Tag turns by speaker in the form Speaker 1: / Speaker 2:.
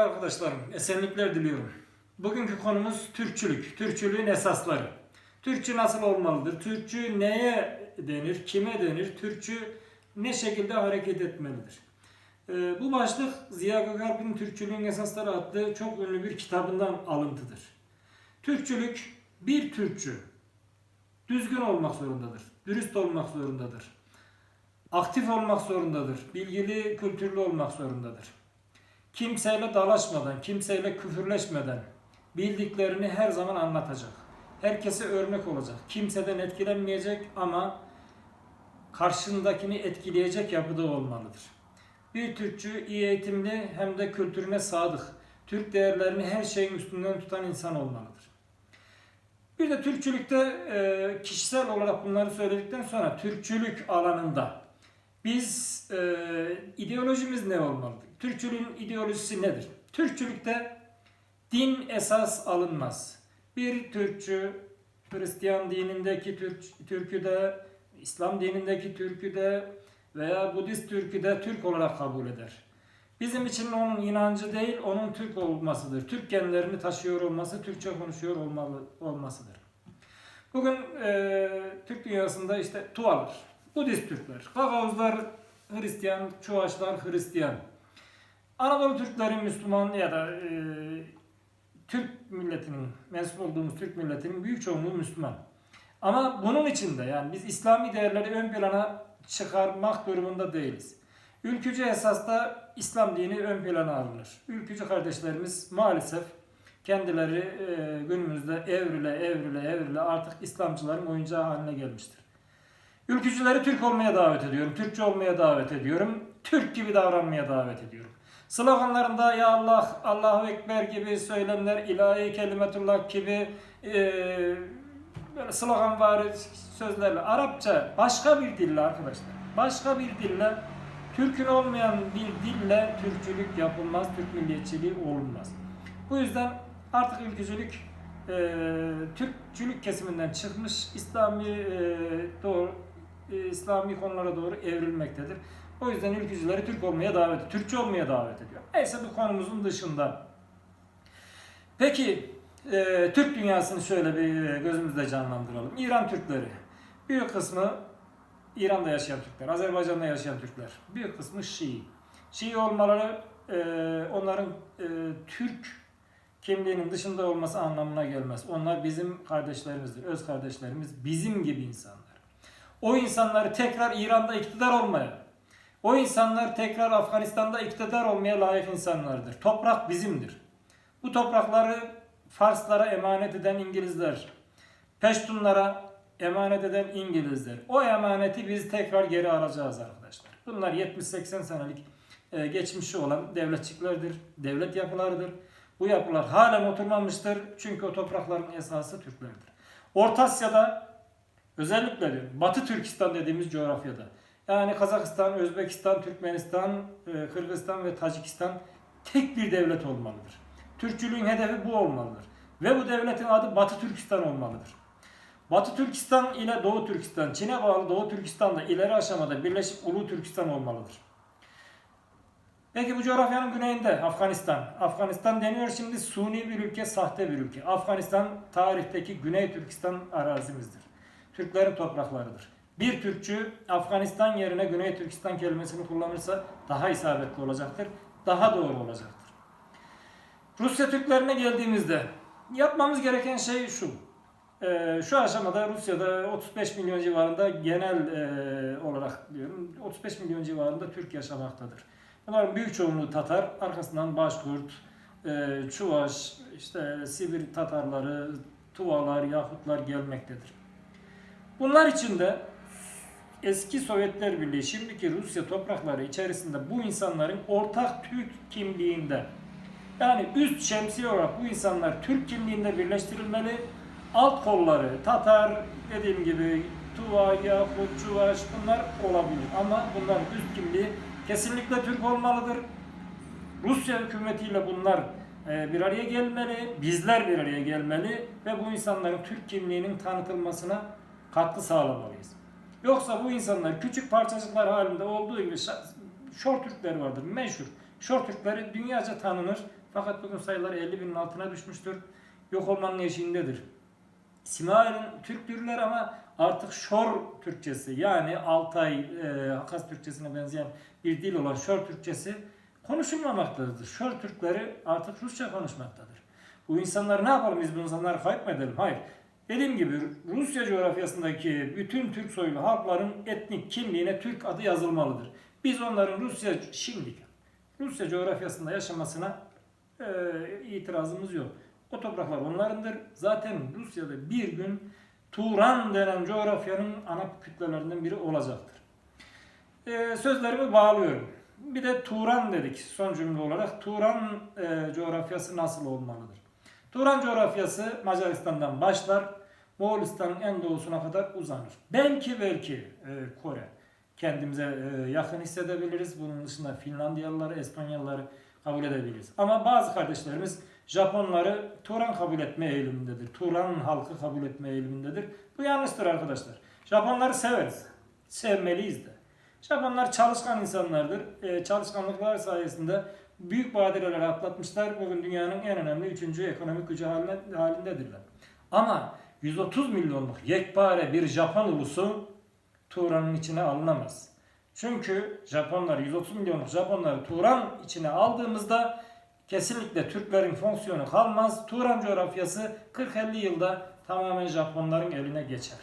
Speaker 1: arkadaşlarım, esenlikler diliyorum. Bugünkü konumuz Türkçülük, Türkçülüğün esasları. Türkçü nasıl olmalıdır? Türkçü neye denir, kime denir? Türkçü ne şekilde hareket etmelidir? Ee, bu başlık Ziya Gökalp'in Türkçülüğün Esasları adlı çok ünlü bir kitabından alıntıdır. Türkçülük bir Türkçü düzgün olmak zorundadır, dürüst olmak zorundadır, aktif olmak zorundadır, bilgili, kültürlü olmak zorundadır. Kimseyle dalaşmadan, kimseyle küfürleşmeden bildiklerini her zaman anlatacak. Herkese örnek olacak. Kimseden etkilenmeyecek ama karşındakini etkileyecek yapıda olmalıdır. Bir Türkçü iyi eğitimli hem de kültürüne sadık. Türk değerlerini her şeyin üstünden tutan insan olmalıdır. Bir de Türkçülükte kişisel olarak bunları söyledikten sonra Türkçülük alanında biz e, ideolojimiz ne olmalıdır? Türkçülüğün ideolojisi nedir? Türkçülükte din esas alınmaz. Bir Türkçü Hristiyan dinindeki Türk, türküde, İslam dinindeki türküde veya Budist türküde Türk olarak kabul eder. Bizim için onun inancı değil, onun Türk olmasıdır. Türk genlerini taşıyor olması, Türkçe konuşuyor olmalı, olmasıdır. Bugün e, Türk dünyasında işte Tuvalar, Budist Türkler, Gagavuzlar Hristiyan, Çuvaşlar Hristiyan. Anadolu Türkleri Müslüman ya da e, Türk milletinin, mensup olduğumuz Türk milletinin büyük çoğunluğu Müslüman. Ama bunun içinde yani biz İslami değerleri ön plana çıkarmak durumunda değiliz. Ülkücü esasta İslam dini ön plana alınır. Ülkücü kardeşlerimiz maalesef kendileri e, günümüzde evrile evrile evrile artık İslamcıların oyuncağı haline gelmiştir. Ülkücüleri Türk olmaya davet ediyorum. Türkçe olmaya davet ediyorum. Türk gibi davranmaya davet ediyorum. Sloganlarında ya Allah, Allahu Ekber gibi söylemler, ilahi kelimetullah gibi e, böyle slogan var sözlerle. Arapça başka bir dille arkadaşlar. Başka bir dille Türk'ün olmayan bir dille Türkçülük yapılmaz, Türk milliyetçiliği olunmaz. Bu yüzden artık ülkücülük e, Türkçülük kesiminden çıkmış, İslami e, doğru e, İslami konulara doğru evrilmektedir. O yüzden ülkücüleri Türk olmaya davet Türkçe olmaya davet ediyor. Neyse bu konumuzun dışında. Peki e, Türk dünyasını şöyle bir e, gözümüzde canlandıralım. İran Türkleri. Büyük kısmı İran'da yaşayan Türkler, Azerbaycan'da yaşayan Türkler. Büyük kısmı Şii. Şii olmaları e, onların e, Türk kimliğinin dışında olması anlamına gelmez. Onlar bizim kardeşlerimizdir, öz kardeşlerimiz, bizim gibi insanlar. O insanları tekrar İran'da iktidar olmaya, o insanlar tekrar Afganistan'da iktidar olmaya layık insanlardır. Toprak bizimdir. Bu toprakları Farslara emanet eden İngilizler, Peştunlara emanet eden İngilizler. O emaneti biz tekrar geri alacağız arkadaşlar. Bunlar 70-80 senelik e, geçmişi olan devletçiklerdir, devlet yapılarıdır. Bu yapılar halen oturmamıştır çünkü o toprakların esası Türklerdir. Orta Asya'da özellikle Batı Türkistan dediğimiz coğrafyada yani Kazakistan, Özbekistan, Türkmenistan, e, Kırgızistan ve Tacikistan tek bir devlet olmalıdır. Türkçülüğün hedefi bu olmalıdır. Ve bu devletin adı Batı Türkistan olmalıdır. Batı Türkistan ile Doğu Türkistan, Çin'e bağlı Doğu Türkistan da ileri aşamada birleşip Ulu Türkistan olmalıdır. Peki bu coğrafyanın güneyinde Afganistan. Afganistan deniyor şimdi suni bir ülke, sahte bir ülke. Afganistan tarihteki Güney Türkistan arazimizdir. Türklerin topraklarıdır. Bir Türkçü Afganistan yerine Güney Türkistan kelimesini kullanırsa daha isabetli olacaktır, daha doğru olacaktır. Rusya Türklerine geldiğimizde yapmamız gereken şey şu. Ee, şu aşamada Rusya'da 35 milyon civarında genel e, olarak diyorum 35 milyon civarında Türk yaşamaktadır. Bunların büyük çoğunluğu Tatar, arkasından Başkurt, e, Çuvaş, işte Sibir Tatarları, Tuvalar, Yahutlar gelmektedir. Bunlar içinde eski Sovyetler Birliği, şimdiki Rusya toprakları içerisinde bu insanların ortak Türk kimliğinde yani üst şemsiye olarak bu insanlar Türk kimliğinde birleştirilmeli. Alt kolları Tatar dediğim gibi Tuva, Yahut, Çuvaş bunlar olabilir. Ama bunların üst kimliği kesinlikle Türk olmalıdır. Rusya hükümetiyle bunlar e, bir araya gelmeli, bizler bir araya gelmeli ve bu insanların Türk kimliğinin tanıtılmasına katkı sağlamalıyız. Yoksa bu insanlar küçük parçacıklar halinde olduğu gibi Şor Türkler vardır meşhur. Şor Türkleri dünyaca tanınır Fakat bugün sayılar 50 binin altına düşmüştür. Yok olmanın eşiğindedir. Simaver'in Türktürler ama artık Şor Türkçesi yani Altay, e, Hakas Türkçesine benzeyen bir dil olan Şor Türkçesi konuşulmamaktadır. Şor Türkleri artık Rusça konuşmaktadır. Bu insanlar ne yapalım biz bu insanları kayıp mı edelim? Hayır. Dediğim gibi Rusya coğrafyasındaki bütün Türk soylu halkların etnik kimliğine Türk adı yazılmalıdır. Biz onların Rusya şimdi Rusya coğrafyasında yaşamasına e, itirazımız yok. O topraklar onlarındır. Zaten Rusya'da bir gün Turan denen coğrafyanın ana kütlelerinden biri olacaktır. E, sözlerimi bağlıyorum. Bir de Turan dedik son cümle olarak. Turan e, coğrafyası nasıl olmalıdır? Turan coğrafyası Macaristan'dan başlar. Moğolistan'ın en doğusuna kadar uzanır. Belki belki e, Kore kendimize e, yakın hissedebiliriz. Bunun dışında Finlandiyalıları, Estonyalıları kabul edebiliriz. Ama bazı kardeşlerimiz Japonları Turan kabul etme eğilimindedir. Turan halkı kabul etme eğilimindedir. Bu yanlıştır arkadaşlar. Japonları severiz. Sevmeliyiz de. Japonlar çalışkan insanlardır. E, çalışkanlıklar sayesinde büyük badireler atlatmışlar. Bugün dünyanın en önemli üçüncü ekonomik gücü haline, halindedirler. Ama 130 milyonluk yekpare bir Japon ulusu Turan'ın içine alınamaz. Çünkü Japonlar 130 milyonluk Japonları Turan içine aldığımızda kesinlikle Türklerin fonksiyonu kalmaz. Turan coğrafyası 40-50 yılda tamamen Japonların eline geçer.